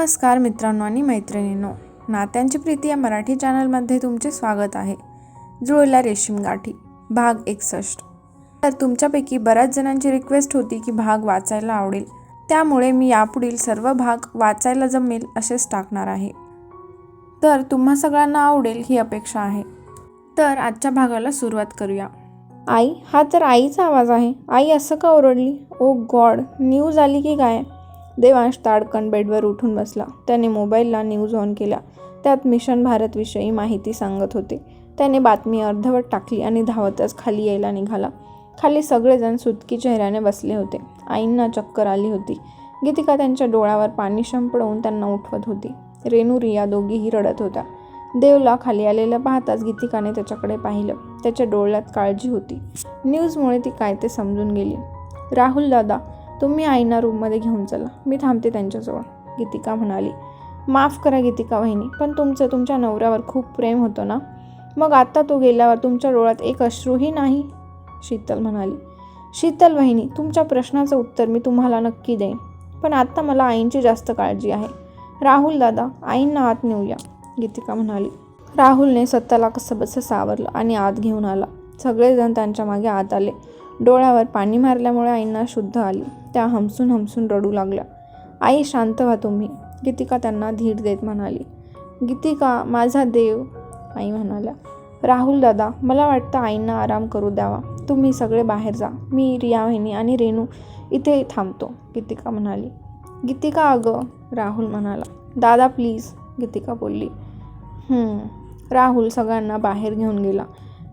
नमस्कार मित्रांनो आणि मैत्रिणींनो. नात्यांची प्रीती या मराठी चॅनलमध्ये तुमचे स्वागत आहे. जुळल्या रेशीम गाठी भाग एकसष्ट. तर तुमच्यापैकी बऱ्याच जणांची रिक्वेस्ट होती की भाग वाचायला आवडेल. त्यामुळे मी यापुढील सर्व भाग वाचायला जमेल असेच टाकणार आहे. तर तुम्हा सगळ्यांना आवडेल ही अपेक्षा आहे. तर आजच्या भागाला सुरुवात करूया. आई हा तर आईचा आवाज आहे. आई असं का ओरडली? ओ गॉड न्यूज आली की काय? देवांश ताडकन बेडवर उठून बसला. त्याने मोबाईलला न्यूज ऑन केला. त्यात मिशन भारतविषयी माहिती सांगत होते. त्याने बातमी अर्धवट टाकली आणि धावतच खाली यायला निघाला. खाली सगळेजण सुतकी चेहऱ्याने बसले होते. आईंना चक्कर आली होती. गीतिका त्यांच्या डोळ्यावर पाणी शंपडवून त्यांना उठवत होती. रेणू रिया दोघीही रडत होत्या. देवला खाली आलेल्या पाहताच गीतिकाने त्याच्याकडे पाहिलं. त्याच्या डोळ्यात काळजी होती. न्यूजमुळे ती काय ते समजून गेली. राहुल दादा तुम्ही आईना रूममध्ये घेऊन चला. मी थांबते त्यांच्याजवळ. गीतिका म्हणाली माफ करा गीतिका वहिनी पण तुमचं तुमच्या नवऱ्यावर खूप प्रेम होतं ना? मग आत्ता तो गेल्यावर तुमच्या डोळ्यात एक अश्रूही नाही? शीतल म्हणाली शीतल वहिनी तुमच्या प्रश्नाचं उत्तर मी तुम्हाला नक्की देईन. पण आत्ता मला आईंची जास्त काळजी आहे. राहुल दादा आईंना आत नेऊया. गीतिका म्हणाली. राहुलने स्वतःला कसं बसं सावरलं आणि आत घेऊन आला. सगळेजण त्यांच्या मागे आत आले. डोळ्यावर पाणी मारल्यामुळे आईंना शुद्ध आली. त्या हमसून हमसून रडू लागल्या. आई शांत व्हा तुम्ही गीतिका त्यांना धीर देत म्हणाली. गीतिका माझा देव आई म्हणाल्या. राहुल दादा मला वाटतं आईंना आराम करू द्यावा. तुम्ही सगळे बाहेर जा. मी रिया वहिनी आणि रेणू इथे थांबतो गीतिका म्हणाली. गीतिका अगं राहुल म्हणाला. दादा प्लीज गीतिका बोलली. राहुल सगळ्यांना बाहेर घेऊन गेला.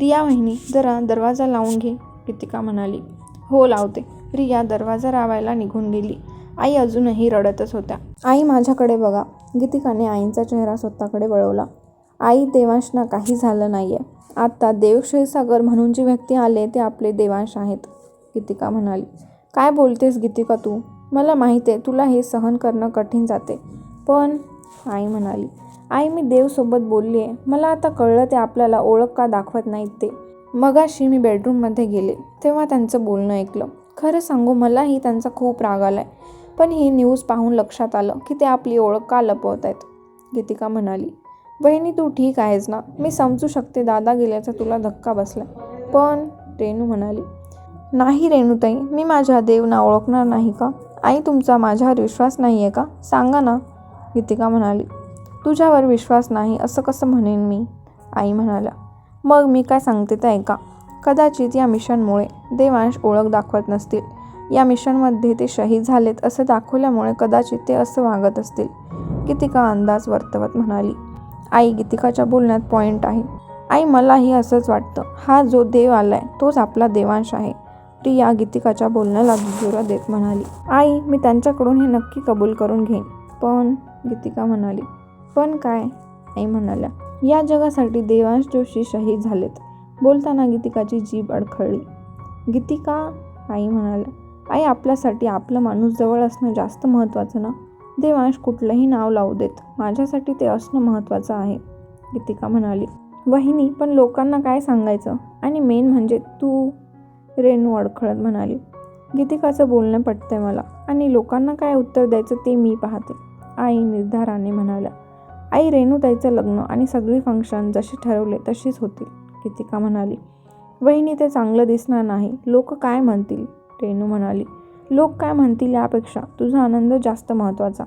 रिया वहिनी जरा दरवाजा लावून घे गीतिका म्हणाली. हो लावते. रिया दरवाजा रावायला निघून गेली. आई अजूनही रडतच होत्या. आई माझ्याकडे बघा. गीतिकाने आईंचा चेहरा स्वतःकडे वळवला. आई देवांशना काही झालं नाही आहे आत्ता देव क्षीरसागर म्हणून जी व्यक्ती आले ते आपले देवांश आहेत. गीतिका म्हणाली काय बोलतेस गीतिका तू? मला माहीत आहे तुला हे सहन करणं कठीण जाते. पण आई म्हणाली आई मी देवसोबत बोलली आहे. मला आता कळलं ते आपल्याला ओळख का दाखवत नाहीत ते. मगाशी मी बेडरूममध्ये गेले तेव्हा त्यांचं बोलणं ऐकलं. खरं सांगू मलाही त्यांचा खूप राग आलाय. पण ही न्यूज पाहून लक्षात आलं की ते आपली ओळख का लपवत आहेत? गीतिका म्हणाली बहिणी तू ठीक आहेस ना? मी समजू शकते दादा गेल्याचा तुला धक्का बसला पण रेणू म्हणाली नाही रेणूताई मी माझ्या देवना ओळखणार नाही का? आई तुमचा माझ्यावर विश्वास नाही आहे का? सांगा ना. गीतिका म्हणाली तुझ्यावर विश्वास नाही असं कसं म्हणेन मी? आई म्हणाल्या मग मी काय सांगते ते ऐका. कदाचित या मिशनमुळे देवांश ओळख दाखवत नसतील. या मिशनमध्ये ते शहीद झालेत असं दाखवल्यामुळे कदाचित ते असं वागत असतील. गीतिका अंदाज वर्तवत म्हणाली आई गीतिकाच्या बोलण्यात पॉईंट आहे. आई मलाही असंच वाटतं. हा जो देव आलाय तोच आपला देवांश आहे. प्रिया गीतिकाच्या बोलण्याला दुजोरा देत म्हणाली आई मी त्यांच्याकडून हे नक्की कबूल करून घेईन. पण गीतिका म्हणाली पण काय? आई म्हणाल्या या जगासाठी देवांश जोशी शहीद झालेत. बोलताना गीतिकाची जीभ अडखळली. गीतिका आई म्हणाल्या आई आपल्यासाठी आपलं माणूस जवळ असणं जास्त महत्त्वाचं ना? देवांश कुठलंही नाव लावू देत. माझ्यासाठी ते असणं महत्त्वाचं आहे. गीतिका म्हणाली वहिनी पण लोकांना काय सांगायचं? आणि मेन म्हणजे तू रेणू अडखळत म्हणाली. गीतिकाचं बोलणं पटतंय मला. आणि लोकांना काय उत्तर द्यायचं ते मी पाहते. आई निर्धाराने म्हणाल्या आई रेणू रेणूताईचं लग्न आणि सगळी फंक्शन जसे ठरवले तशीच होतील. गीतिका म्हणाली. वहिनी ते चांगलं दिसणार नाही. लोक काय म्हणतील? रेणू म्हणाली. लोक काय म्हणतील यापेक्षा तुझा आनंद जास्त महत्त्वाचा.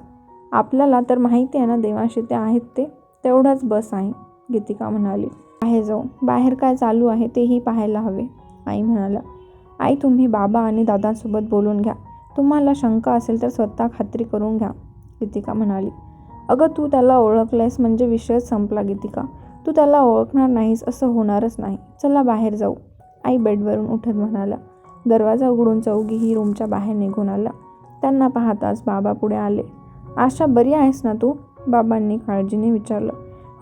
आपल्याला तर माहिती आहे ना देवाशी ते आहेत ते? तेवढाच बस आहे गीतिका म्हणाली. बाहेर जाऊ. बाहेर काय चालू आहे तेही पाहायला हवे आई म्हणाला आई तुम्ही बाबा आणि दादांसोबत बोलून घ्या. तुम्हाला शंका असेल तर स्वतः खात्री करून घ्या गीतिका म्हणाली. अगं तू त्याला ओळखलंयस म्हणजे विषयच संपला गीतिका. तू त्याला ओळखणार नाहीस असं होणारच नाही. चला बाहेर जाऊ. आई बेडवरून उठत म्हणाला. दरवाजा उघडून चौघीही रूमच्या बाहेर निघून आला त्यांना पाहताच बाबा पुढे आले. आशा बरी आहेस ना तू? बाबांनी काळजीने विचारलं.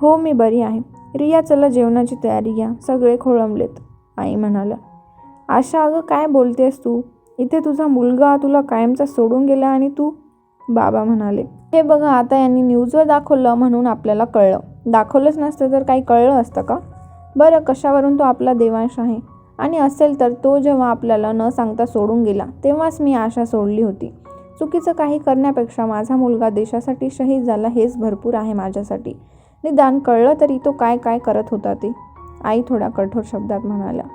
हो मी बरी आहे. रिया चला जेवणाची तयारी घ्या. सगळे खोळंबलेत. आई म्हणाला आशा अगं काय बोलतेस तू? इथे तुझा मुलगा तुला कायमचा सोडून गेला आणि तू? बाबा म्हणाले. हे बघा आता यांनी न्यूजवर दाखवलं म्हणून आपल्याला कळलं. दाखवलंच नसतं तर काही कळलं असतं का? बरं कशावरून तो आपला देवांश आहे? आणि असेल तर तो जेव्हा आपल्याला न सांगता सोडून गेला तेव्हाच मी आशा सोडली होती. चुकीचं काही करण्यापेक्षा माझा मुलगा देशासाठी शहीद झाला हेच भरपूर आहे माझ्यासाठी. निदान कळलं तरी तो काय काय करत होता ते? आई थोड्या कठोर शब्दात म्हणाल्या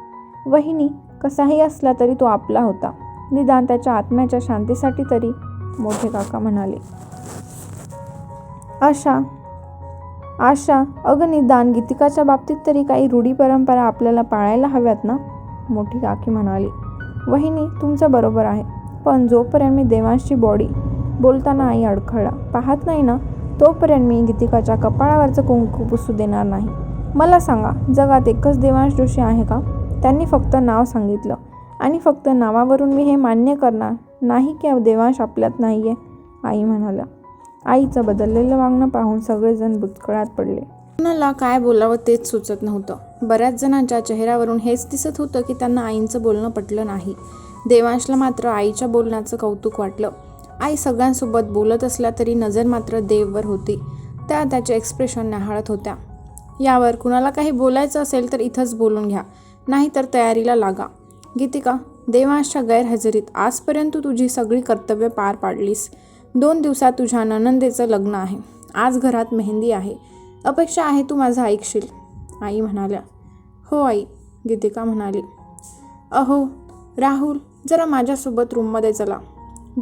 वहिनी कसाही असला तरी तो आपला होता. निदान त्याच्या आत्म्याच्या शांतीसाठी तरी मोठे काका म्हणाले. आशा आशा अगं निदान गीतिकाच्या बाबतीत तरी काही रूढी परंपरा आपल्याला पाळायला हव्यात ना? मोठी काकी म्हणाली. वहिनी तुमचं बरोबर आहे. पण जोपर्यंत मी देवांशी बॉडी बोलताना आई अडखळला पाहत नाही ना तोपर्यंत मी गीतिकाच्या कपाळावरचं कुंकू पुसू देणार नाही. मला सांगा जगात एकच देवांश जोशी आहे का? त्यांनी फक्त नाव सांगितलं. आणि फक्त नावावरून मी हे मान्य करणार नाही की देवांश आपल्यात नाही आहे आई म्हणाल्या. आईचं बदललेलं वागणं पाहून सगळेजण बुचकळ्यात पडले. कुणाला काय बोलावं तेच सुचत नव्हतं. बऱ्याच जणांच्या चेहऱ्यावरून हेच दिसत होतं की त्यांना आईंचं बोलणं पटलं नाही. देवांशला मात्र आईच्या बोलण्याचं कौतुक वाटलं. आई सगळ्यांसोबत बोलत असल्या तरी नजर मात्र देववर होती. त्या त्याचे एक्सप्रेशन न्याहाळत होत्या. यावर कुणाला काही बोलायचं असेल तर इथंच बोलून घ्या. नाहीतर तयारीला लागा. गीतिका देवांशच्या गैरहजेरीत आजपर्यंत तुझी सगळी कर्तव्य पार पाडलीस. दोन दिवसात तुझ्या ननंदेचं लग्न आहे. आज घरात मेहंदी आहे. अपेक्षा आहे तू माझं ऐकशील. आई म्हणाल्या हो आई गीतिका म्हणाली. अहो राहुल जरा माझ्यासोबत रूममध्ये चला.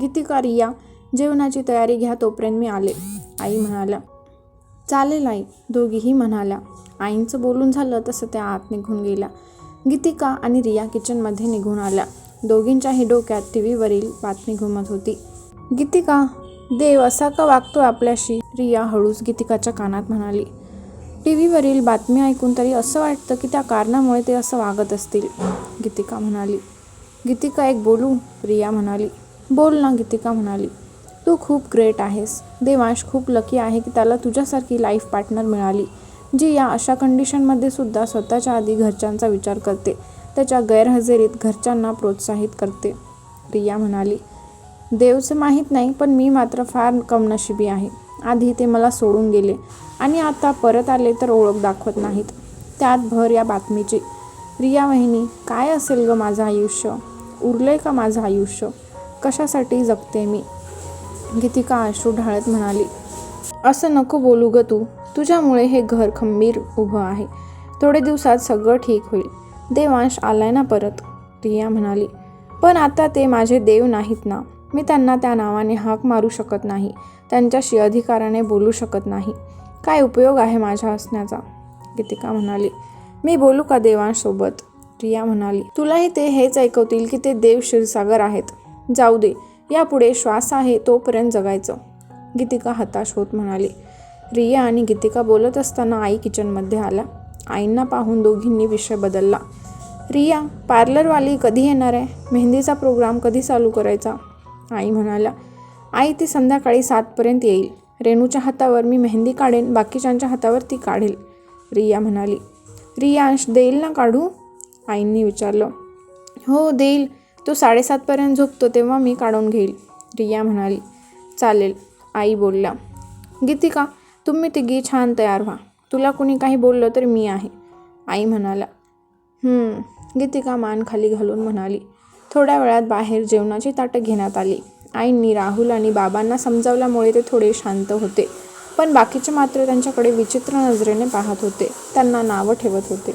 गीतिका रिया जेवणाची तयारी घ्या तोपर्यंत मी आले. आई म्हणाल्या चालेल आई दोघीही म्हणाल्या. आईंचं बोलून झालं तसं त्या आत निघून गेल्या. गीतिका आणि रिया किचनमध्ये निघून आल्या. दोघींच्याही डोक्यात टी व्हीवरील बातमी घुमत होती. गीतिका देव असा का वागतो आपल्याशी? रिया हळूच गीतिकाच्या कानात म्हणाली. टी व्हीवरील बातमी ऐकून तरी असं वाटतं की त्या कारणामुळे ते असं वागत असतील. गीतिका म्हणाली. गीतिका एक बोलू? रिया म्हणाली. बोल ना गीतिका म्हणाली. तू खूप ग्रेट आहेस. देवांश खूप लकी आहे की त्याला तुझ्यासारखी लाईफ पार्टनर मिळाली जी या अशा कंडिशनमध्ये सुद्धा स्वतःच्या आधी घरच्यांचा विचार करते. त्याच्या गैरहजेरीत घरच्यांना प्रोत्साहित करते. रिया म्हणाली. देवचं माहीत नाही पण मी मात्र फार कमनशिबी आहे. आधी ते मला सोडून गेले आणि आता परत आले तर ओळख दाखवत नाहीत. त्यात भर या बातमीची. रिया वहिनी काय असेल ग माझं आयुष्य? उरलंय का माझं आयुष्य? कशासाठी जगते मी? गीतिका अश्रू ढाळत म्हणाली. असं नको बोलू ग तू. तुझ्यामुळे हे घर खंबीर उभं आहे. थोडे दिवसात सगळं ठीक होईल. देवांश आलाय ना परत रिया म्हणाली. पण आता ते माझे देव नाहीत ना. मी त्यांना त्या नावाने हाक मारू शकत नाही. त्यांच्याशी अधिकाराने बोलू शकत नाही. काय उपयोग आहे माझ्या असण्याचा गीतिका म्हणाली. मी बोलू का देवांसोबत? रिया म्हणाली. तुलाही ते हेच ऐकवतील की ते देव क्षीरसागर आहेत. जाऊ दे. यापुढे श्वास आहे तोपर्यंत जगायचं. गीतिका हताश होत म्हणाली. रिया आणि गीतिका बोलत असताना आई किचनमध्ये आल्या. आईंना पाहून दोघींनी विषय बदलला. रिया पार्लरवाली कधी येणार आहे? मेहंदीचा प्रोग्राम कधी चालू करायचा? आई म्हणाला आई ती संध्याकाळी सातपर्यंत येईल. रेणूच्या हातावर मी मेहंदी काढेन बाकीच्यांच्या हातावर ती काढेल. रिया म्हणाली रियांश देईल ना काढू? आईंनी विचारलं हो देईल. तो साडेसातपर्यंत झोपतो तेव्हा मी काढून घेईल. रिया म्हणाली चालेल. आई बोलला गीतिका तुम्ही तिघी छान तयार व्हा. तुला कुणी काही बोललं तर मी आहे. आई म्हणाला गीतिका मान खाली घालून म्हणाली थोड्या वेळात बाहेर जेवणाची ताटं घेण्यात आली. आईंनी राहुल आणि बाबांना समजावल्यामुळे ते थोडे शांत होते. पण बाकीचे मात्र त्यांच्याकडे विचित्र नजरेने पाहत होते. त्यांना नावं ठेवत होते.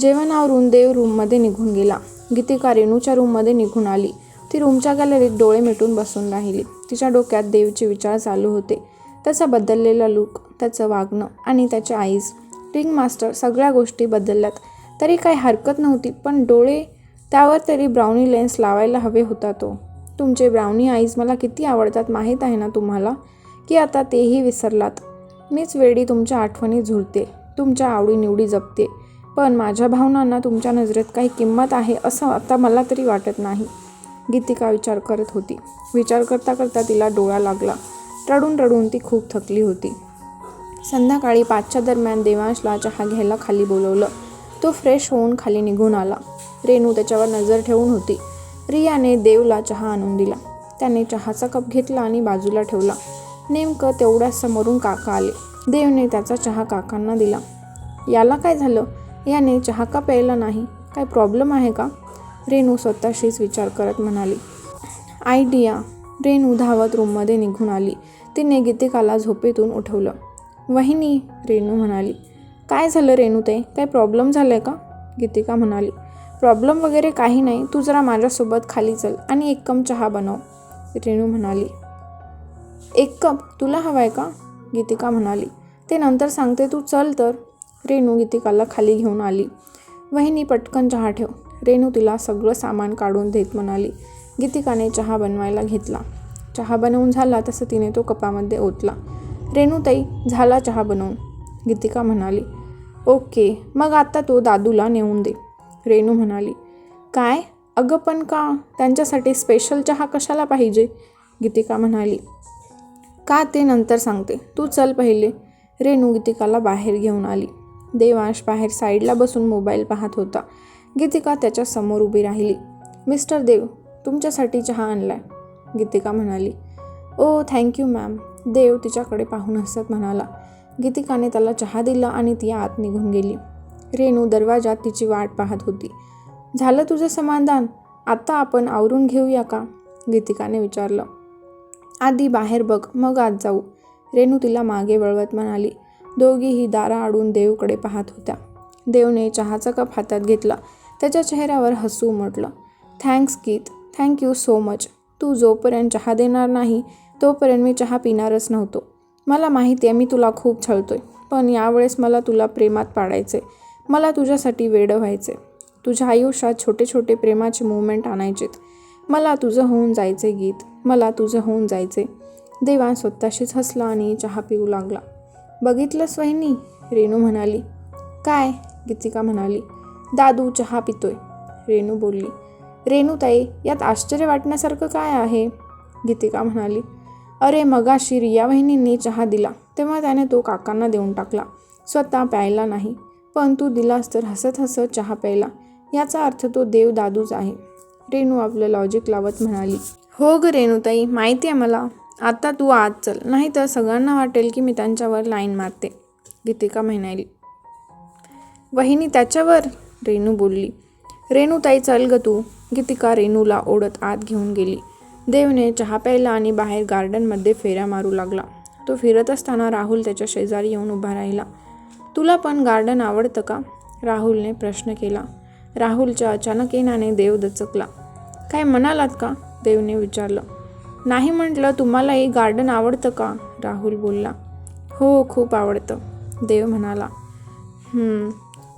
जेवणावरून देव रूममध्ये निघून गेला. गीतिका रेणूच्या रूममध्ये निघून आली. ती रूमच्या गॅलरीत डोळे मिटून बसून राहिली. तिच्या डोक्यात देवचे विचार चालू होते. त्याचा बदललेला लूक त्याचं वागणं आणि त्याचे आईज. रिंग मास्टर सगळ्या गोष्टी बदलल्यात. तरी काही हरकत नव्हती पण डोळे त्यावर तरी ब्राउनी लेन्स लावायला हवे होता तो. तुमचे ब्राउनी आईज मला किती आवडतात माहीत आहे ना तुम्हाला? की आता तेही विसरलात. मीच वेळी तुमच्या आठवणी झुलते. तुमच्या आवडीनिवडी जपते. पण माझ्या भावनांना तुमच्या नजरेत काही किंमत आहे असं आता मला तरी वाटत नाही. गीतिका विचार करत होती. विचार करता करता तिला डोळा लागला. रडून रडून ती खूप थकली होती. संध्याकाळी पाचच्या दरम्यान देवांशला चहा घ्यायला खाली बोलवलं. तो फ्रेश होऊन खाली निघून आला. रेणू त्याच्यावर नजर ठेवून होती. रियाने देवला चहा आणून दिला. त्याने चहाचा कप घेतला आणि बाजूला ठेवला. नेमकं तेवढ्या समोरून काका आले. देवने त्याचा चहा काकांना दिला. याला काय झालं? याने चहा का प्यायला नाही? काय प्रॉब्लेम आहे का? रेणू स्वतःशीच विचार करत म्हणाली. आयडिया. रेणू धावत रूममध्ये निघून आली. तिने गीतिकाला झोपेतून उठवलं. वहिनी रेणू म्हणाली. काय झालं रेणू ते? काय प्रॉब्लेम झालं आहे का? गीतिका म्हणाली. प्रॉब्लेम वगैरे काही नाही तू जरा माझ्यासोबत खाली चल आणि एक कप चहा बनव रेणू म्हणाली. एक कप? तुला हवा आहे का? गीतिका म्हणाली. ते नंतर सांगते तू चल तर. रेणू गीतिकाला खाली घेऊन आली. वहिनी पटकन चहा ठेव. रेणू तिला सगळं सामान काढून देत म्हणाली. गीतिकाने चहा बनवायला घेतला. चहा बनवून झाला तसं तिने तो कपामध्ये ओतला. रेणूताई झाला चहा बनवून. गीतिका म्हणाली ओके मग आता तो दादूला नेऊन दे. रेणू म्हणाली काय? अगं पण का? त्यांच्यासाठी स्पेशल चहा कशाला पाहिजे? गीतिका म्हणाली का ते नंतर सांगते. तू चल पहिले. रेणू गीतिकाला बाहेर घेऊन आली. देवांश बाहेर साईडला बसून मोबाईल पाहत होता. गीतिका त्याच्यासमोर उभी राहिली. मिस्टर देव तुमच्यासाठी चहा आणलाय. गीतिका म्हणाली ओ थँक्यू मॅम. देव तिच्याकडे पाहून हसत म्हणाला. गीतिकाने त्याला चहा दिला आणि ती आत निघून गेली. रेणू दरवाजात तिची वाट पाहत होती. झालं तुझं समाधान? आता आपण आवरून घेऊया का? गीतिकाने विचारलं. आधी बाहेर बघ मग आत जाऊ. रेणू तिला मागे वळवत म्हणाली. दोघीही दारा आडून देवकडे पाहत होत्या. देवने चहाचा कप हातात घेतला. त्याच्या चेहऱ्यावर हसू उमटलं. Thanks Geet. Thank you so much. तू जोपर्यंत चहा देणार नाही तोपर्यंत मी चहा पिणारच नव्हतो. मला माहिती आहे मी तुला खूप छळतोय. पण यावेळेस मला तुला प्रेमात पाडायचे मला तुझ्यासाठी वेडं व्हायचे तुझ्या आयुष्यात छोटे छोटे प्रेमाचे मुवमेंट आणायचेत. मला तुझं होऊन जायचे गीत. मला तुझं होऊन जायचे देवा स्वतःशीच हसला आणि चहा पिऊ लागला. बघितलंस वहिनी? रेणू म्हणाली. काय? गीतिका म्हणाली. दादू चहा पितोय. रेणू बोलली. रेणूताई यात आश्चर्य वाटण्यासारखं काय आहे? गीतिका म्हणाली. अरे मगाशी रिया वहिनींनी चहा दिला. तेव्हा त्याने तो काकांना देऊन टाकला. स्वतः प्यायला नाही. पण तू दिलास तर हसत हसत चहा प्यायला. याचा अर्थ तो देव दादूच आहे. रेणू आपलं लॉजिक लावत म्हणाली. हो ग रेणूताई माहिती आहे मला. आता तू आत चल नाही तर सगळ्यांना वाटेल की मी त्यांच्यावर लाईन मारते. गीतिका म्हणाली. वहिनी त्याच्यावर? रेणू बोलली. रेणूताई चल ग तू. गीतिका रेणूला ओढत आत घेऊन गेली. देवने चहा प्यायला आणि बाहेर गार्डनमध्ये फेऱ्या मारू लागला. तो फिरत असताना राहुल त्याच्या शेजारी येऊन उभा राहिला. तुला पण गार्डन आवडतं का? राहुलने प्रश्न केला. राहुलच्या अचानक येण्याने देव दचकला. काय म्हणालात का? देवने विचारलं. नाही म्हटलं तुम्हालाही गार्डन आवडतं का? राहुल बोलला. हो खूप आवडतं देव म्हणाला.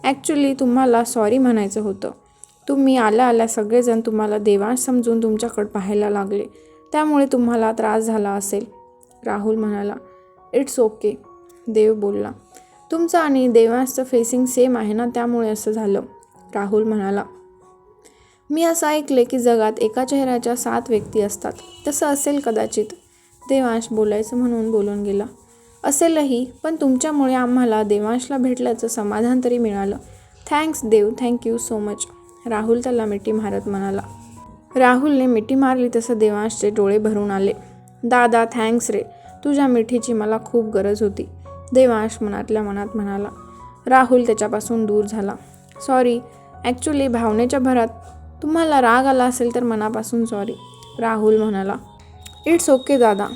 ॲक्च्युली तुम्हाला सॉरी म्हणायचं होतं. तुम्ही आल्या आल्या सगळेजण तुम्हाला देवांश समजून तुमच्याकडं पाहायला लागले. त्यामुळे तुम्हाला त्रास झाला असेल. राहुल म्हणाला. इट्स ओके देव बोलला. तुमचं आणि देवांशचं फेसिंग सेम आहे ना? त्यामुळे असं झालं. राहुल म्हणाला मी असं ऐकले की जगात एका चेहऱ्याच्या सात व्यक्ती असतात. तसं असेल कदाचित. देवांश बोलायचं म्हणून बोलून गेला असेलही पण तुमच्यामुळे आम्हाला देवांशला भेटल्याचं समाधान तरी मिळालं. Thanks Dev. Thank you so much Rahul त्याला मिठी मारत म्हणाला. राहुलने मिठी मारली तसं देवांशचे डोळे भरून आले. दादा थँक्स रे. तुझ्या मिठीची मला खूप गरज होती. देवांश मनातल्या मनात म्हणाला राहुल त्याच्यापासून दूर झाला. सॉरी ॲक्च्युली भावनेच्या भरात तुम्हाला राग आला असेल तर मनापासून सॉरी राहुल म्हणाला इट्स ओके दादा.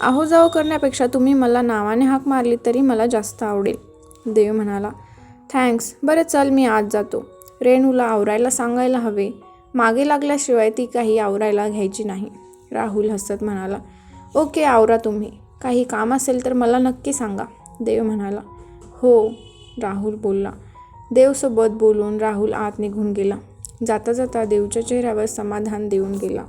आहो जाओ करण्यापेक्षा तुम्ही मला नावाने हाक मारली तरी मला जास्त आवडेल. देव म्हणाला थँक्स बरं चल मी आज जातो. रेणूला आवरायला सांगायला हवे. मागे लागल्याशिवाय ती काही आवरायला घ्यायची नाही. राहुल हसत म्हणाला ओके आवरा तुम्ही. काही काम असेल तर मला नक्की सांगा. देव म्हणाला हो राहुल बोलला. देवसोबत बोलून राहुल आत निघून गेला. जाता जाता देवच्या चेहऱ्यावर समाधान देऊन गेला.